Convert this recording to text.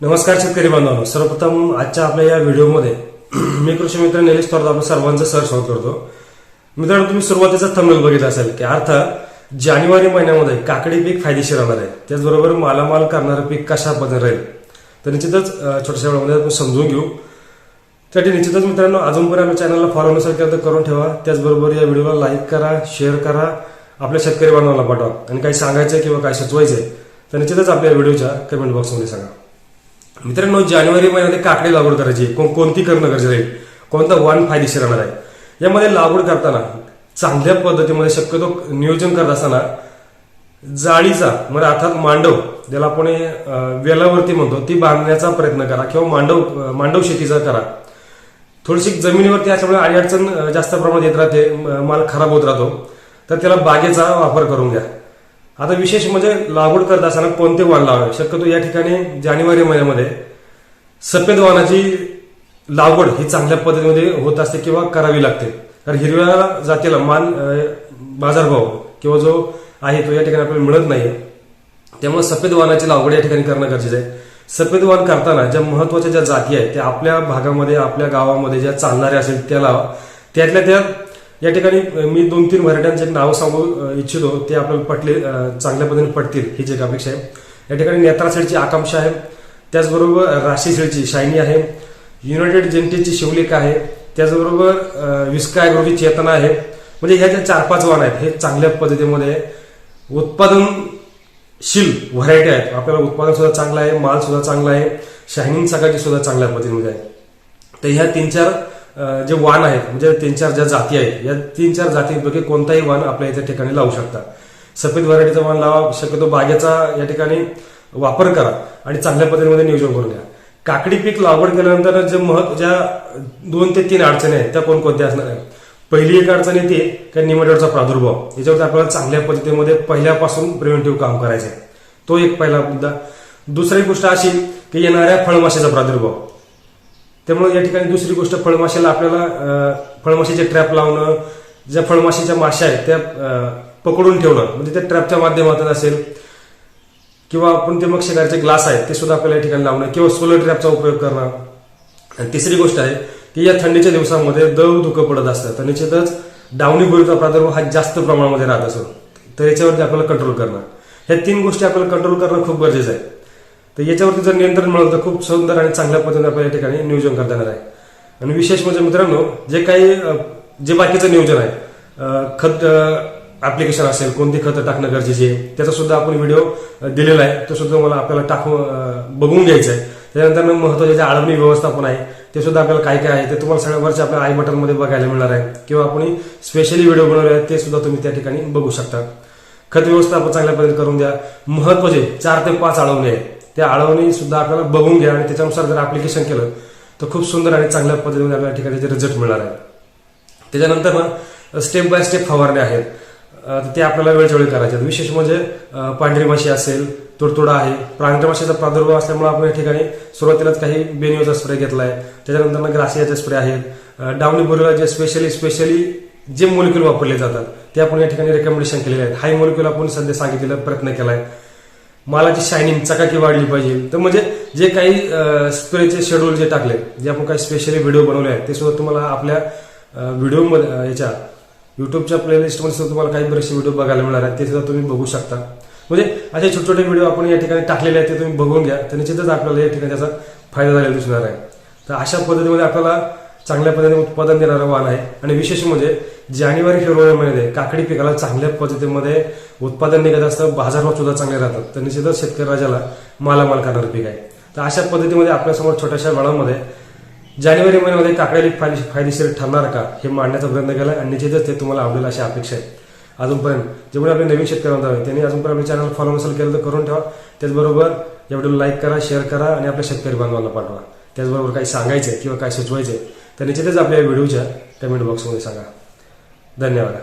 नमस्कार शेतकरी बांधवांनो. सर्वप्रथम आजच्या आपल्या या व्हिडिओमध्ये मी कृषी मित्र निलेश थोरात आपण सर्वांचं सर स्वागत करतो. मित्रांनो तुम्ही सुरुवातीचा थंबनेल बघितला असेल की अर्थात जानेवारी महिन्यामध्ये काकडी पीक फायदेशीर राहणार आहे. त्याचबरोबर मालामाल करणारं पीक कशा पद्धतीने राहील? तर निश्चितच छोट्याशा वेळामध्ये आपण समजून घेऊ. त्यासाठी निश्चितच मित्रांनो अजूनपर्यंत आपल्या चॅनलला फॉलो नसेल तर करून ठेवा. त्याचबरोबर या व्हिडिओला लाईक करा शेअर करा आपल्या शेतकरी बांधवांना पाठवा. आणि काही सांगायचं किंवा काही सुचवायचंय तर निश्चितच आपल्या व्हिडिओच्या कमेंट बॉक्समध्ये सांगा. मित्रांनो जानेवारी महिन्यामध्ये काकडी लागवड करायची कोण- कोणती करणं गरजेचं आहे? कोणतं वाण फायदेशीर राहणार आहे? यामध्ये लागवड करताना चांगल्या पद्धतीमध्ये शक्यतो नियोजन करत असताना जाळीचा म्हणजे अर्थात मांडव ज्याला आपण वेलावरती म्हणतो ती बांधण्याचा प्रयत्न करा किंवा मांडव मांडव शेतीचा करा. थोडीशी जमिनीवरती याच्यामुळे अडीअडचण जास्त प्रमाणात येत राहते माल खराब होत राहतो तर त्याला बागेचा वापर करून घ्या. आता विशेष म्हणजे लागवड करत असताना कोणते वाण लावावे? शक्यतो या ठिकाणी जानेवारी महिन्यामध्ये सफेद वाणाची लागवड ही चांगल्या पद्धतीमध्ये होत असते किंवा करावी लागते. कारण हिरव्या जातीला मान बाजारभाव किंवा जो आहे तो या ठिकाणी आपल्याला मिळत नाही त्यामुळे सफेद वाणाची लागवड या ठिकाणी करणं गरजेचं आहे. सफेद वाण करताना ज्या महत्त्वाच्या ज्या जाती आहेत त्या आपल्या भागामध्ये आपल्या गावामध्ये ज्या चालणाऱ्या असेल त्याला त्यातल्या त्या या ठिकाणी मी दोन तीन व्हरायट्यांचे नावं सांगू इच्छितो. ते आपल्याला पटले चांगल्या पद्धतीने पटतील हीच एक अपेक्षा आहे. या ठिकाणी नेत्रा सेडची आकांक्षा आहे. त्याचबरोबर राशी सेडची शायनी आहे. युनायटेड जेंटीची शिवलेखा आहे. त्याचबरोबर अ, विस्का ॲग्रोची चेतना आहे. म्हणजे ह्या ज्या चार पाच वाण आहेत हे चांगल्या पद्धतीमध्ये उत्पादनशील व्हरायटी आहेत. आपल्याला उत्पादन सुद्धा चांगलं आहे माल सुद्धा चांगला आहे. शायनिंग सकाळची सुद्धा चांगल्या पद्धतीमध्ये आहे. तर ह्या तीन चार जे वाण आहेत म्हणजे तीन चार ज्या जाती आहेत या तीन चार जातींपैकी कोणताही वाण आपल्या इथे ठिकाणी लावू शकता. सफेद व्हरायटीचा वाण लावा शक्यतो बागेचा या ठिकाणी वापर करा आणि चांगल्या पद्धतीमध्ये नियोजन करून घ्या. काकडी पीक लागवड केल्यानंतर जे महत्त्व ज्या दोन ते तीन अडचणी आहेत त्या कोणकोणत्या असणार आहेत? पहिली एक अडचण येते की निमटोडचा प्रादुर्भाव. याच्यावरती आपल्याला चांगल्या पद्धतीमध्ये पहिल्यापासून प्रिव्हेंटिव्ह काम करायचं आहे तो एक पहिला मुद्दा. दुसरी गोष्ट अशी की येणाऱ्या फळमाशीचा प्रादुर्भाव. त्यामुळे या ठिकाणी दुसरी गोष्ट फळमाशीला आपल्याला फळमाशीचे ट्रॅप लावणं ज्या फळमाशीच्या माश्या आहेत त्या पकडून ठेवणं म्हणजे त्या ट्रॅपच्या माध्यमातून असेल किंवा आपण ते मग शेगारचे ग्लास आहेत ते सुद्धा आपल्याला या ठिकाणी लावणं किंवा सोलर ट्रॅपचा उपयोग करणं. आणि तिसरी गोष्ट आहे की या थंडीच्या दिवसामध्ये दव धुकं पडत असतं तर निश्चितच डावणी गोळीचा प्रादुर्भाव हा जास्त प्रमाणामध्ये राहत असतो. तर याच्यावरती आपल्याला कंट्रोल करणं. ह्या तीन गोष्टी आपल्याला कंट्रोल करणं खूप गरजेचं आहे. तर याच्यावरती जर नियंत्रण मिळवलं तर खूप सुंदर आणि चांगल्या पद्धतीने आपल्या या ठिकाणी नियोजन करता येणार आहे आणि विशेष म्हणजे मित्रांनो जे काही जे बाकीचं नियोजन आहे खत ऍप्लिकेशन असेल कोणती खतं टाकणं गरजेचे आहे त्याचा सुद्धा आपण व्हिडिओ दिलेला आहे. तो सुद्धा मला आपल्याला टाकून बघून घ्यायचा आहे. त्यानंतर महत्त्वाचे जे आळवणी व्यवस्थापन आहे ते सुद्धा आपल्याला काय काय आहे ते तुम्हाला सगळ्या वरच्या आपल्या आई बटनमध्ये बघायला मिळणार आहे. किंवा आपण स्पेशली व्हिडिओ बनवले आहेत ते सुद्धा तुम्ही त्या ठिकाणी बघू शकता. खत व्यवस्थापन चांगल्या पद्धतीने करून द्या. महत्त्वाचे चार ते पाच आळवणी आहेत. त्या आळवणी सुद्धा आपल्याला बघून घ्या आणि त्याच्यानुसार जर ऍप्लिकेशन केलं तर खूप सुंदर आणि चांगल्या पद्धतीने आपल्याला ठिकाणी रिझल्ट मिळणार आहे. त्याच्यानंतर ना स्टेप बाय स्टेप फवारणे आहेत. तर ते आपल्याला वेळच्या वेळी करायचे आहेत. विशेष म्हणजे पांढरी माशी असेल तुडतुडा आहे. पांढऱ्या माशीचा प्रादुर्भाव असल्यामुळे आपण या ठिकाणी सुरुवातीलाच काही बेनिओचा स्प्रे घेतलाय. त्याच्यानंतर ना ग्रासियाचे स्प्रे आहेत. डावनी डावणी बोरीला जे स्पेशली स्पेशली जे मोलिक्युल वापरले जातात ते आपण या ठिकाणी रेकमेंडेशन केलेले आहेत. हाय मोलिक्युल आपण सध्या सांगितलेला प्रयत्न केलाय. मालाची शायनिंग चकाकी वाढली पाहिजे. तर म्हणजे जे काही स्प्रेचे शेड्यूल जे टाकले जे आपण काही स्पेशली व्हिडिओ बनवले आहेत ते सुद्धा तुम्हाला आपल्या व्हिडिओमध्ये याच्या युट्यूबच्या प्लेलिस्टमध्ये सुद्धा तुम्हाला काही बरेचसे व्हिडिओ बघायला मिळणार आहेत. ते सुद्धा तुम्ही बघू शकता. म्हणजे असे छोटे छोटे व्हिडिओ आपण या ठिकाणी टाकलेले आहेत ते तुम्ही बघून घ्या. तर निश्चितच आपल्याला या ठिकाणी त्याचा फायदा झालेला दिसणार आहे. तर अशा पद्धतीमध्ये आपल्याला चांगल्या पद्धतीने उत्पादन देणारं वाण आहे. आणि विशेष म्हणजे जानेवारी फेब्रुवारी महिन्यामध्ये काकडी पिकाला चांगल्या पद्धतीमध्ये उत्पादन निघत असतं. बाजारभाव सुद्धा चांगले राहतात. तर निश्चितच शेतकरी राजाला मालामाल करणारं पीक आहे. तर अशा पद्धतीमध्ये आपल्यासमोर छोट्याशा वेळामध्ये जानेवारी महिन्यामध्ये काकडी फायदे फायदेशीर ठरणार का हे मांडण्याचा प्रयत्न केला आणि निश्चितच ते तुम्हाला आवडेल अशी अपेक्षा आहे. अजूनपर्यंत जेवढे आपले नवीन शेतकरी आहे त्यांनी अजूनपर्यंत आपले चॅनल फॉलो नसेल केलं तर करून ठेवा. त्याचबरोबर या व्हिडिओला लाईक करा शेअर करा आणि आपल्या शेतकरी बांधवांना पाठवा. त्याचबरोबर काही सांगायचं किंवा काही आहे तर निश्चितच आपल्या व्हिडिओच्या कमेंट बॉक्समध्ये सांगा. धन्यवाद.